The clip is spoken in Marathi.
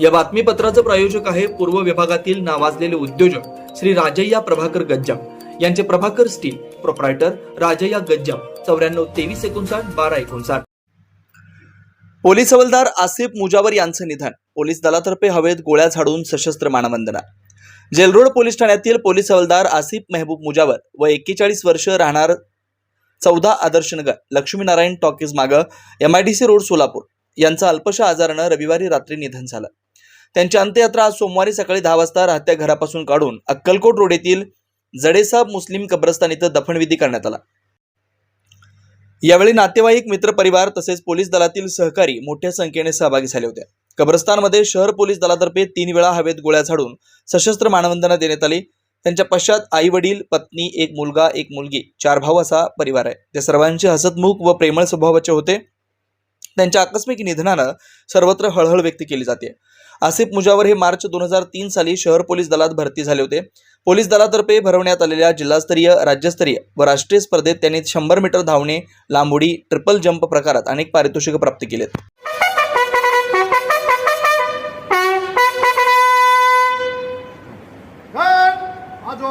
या बातमीपत्राचं प्रायोजक आहे पूर्व विभागातील नावाजलेले उद्योजक श्री राजय्या प्रभाकर गज्जाम. यांचे प्रभाकर स्टील प्रोप्रायटर राजय्या गज्जाम. चौऱ्याण्णव तेवीस एकोणसाठ बारा एकोणसाठ. पोलीस हवालदार आसिफ मुजावर यांचं निधन. पोलीस दलातर्फे हवेत गोळ्या झाडून सशस्त्र मानवंदना. जेलरोड पोलीस ठाण्यातील पोलीस हवालदार आसिफ मेहबूब मुजावर व एक्केचाळीस वर्ष राहणार चौदा आदर्शनगर लक्ष्मीनारायण टॉकीज मागं M I D C road Solapur. यांचं अल्पशा आजारानं रविवारी रात्री निधन झालं. त्यांची अंत्ययात्रा आज सोमवारी सकाळी दहा वाजता राहत्या घरापासून काढून अक्कलकोट रोड येथील जडेसाब मुस्लिम कब्रस्तान इथं दफनविधी करण्यात आला. यावेळी नातेवाईक मित्रपरिवार तसेच पोलीस दलातील सहकारी मोठ्या संख्येने सहभागी झाले होते. कब्रस्तानमध्ये शहर पोलीस दलातर्फे तीन वेळा हवेत गोळ्या झाडून सशस्त्र मानवंदना देण्यात आली. त्यांच्या पश्चात आई वडील पत्नी एक मुलगा एक मुलगी चार भाऊ असा परिवार आहे. ते सर्वांचे हसतमुख व प्रेमळ स्वभावाचे होते. त्यांच्या आकस्मिक निधनानं सर्वत्र हळहळ व्यक्त केली जाते. आसिफ मुजावर हे मार्च दोन हजार तीन साली शहर पोलीस दलात भरती झाले होते. पोलीस दलातर्फे भरवण्यात आलेल्या जिल्हास्तरीय राज्यस्तरीय व राष्ट्रीय स्पर्धेत त्यांनी शंभर मीटर धावणे लांब उडी ट्रिपल जम्प प्रकारात अनेक पारितोषिकं प्राप्त केलेत. Gun, आजो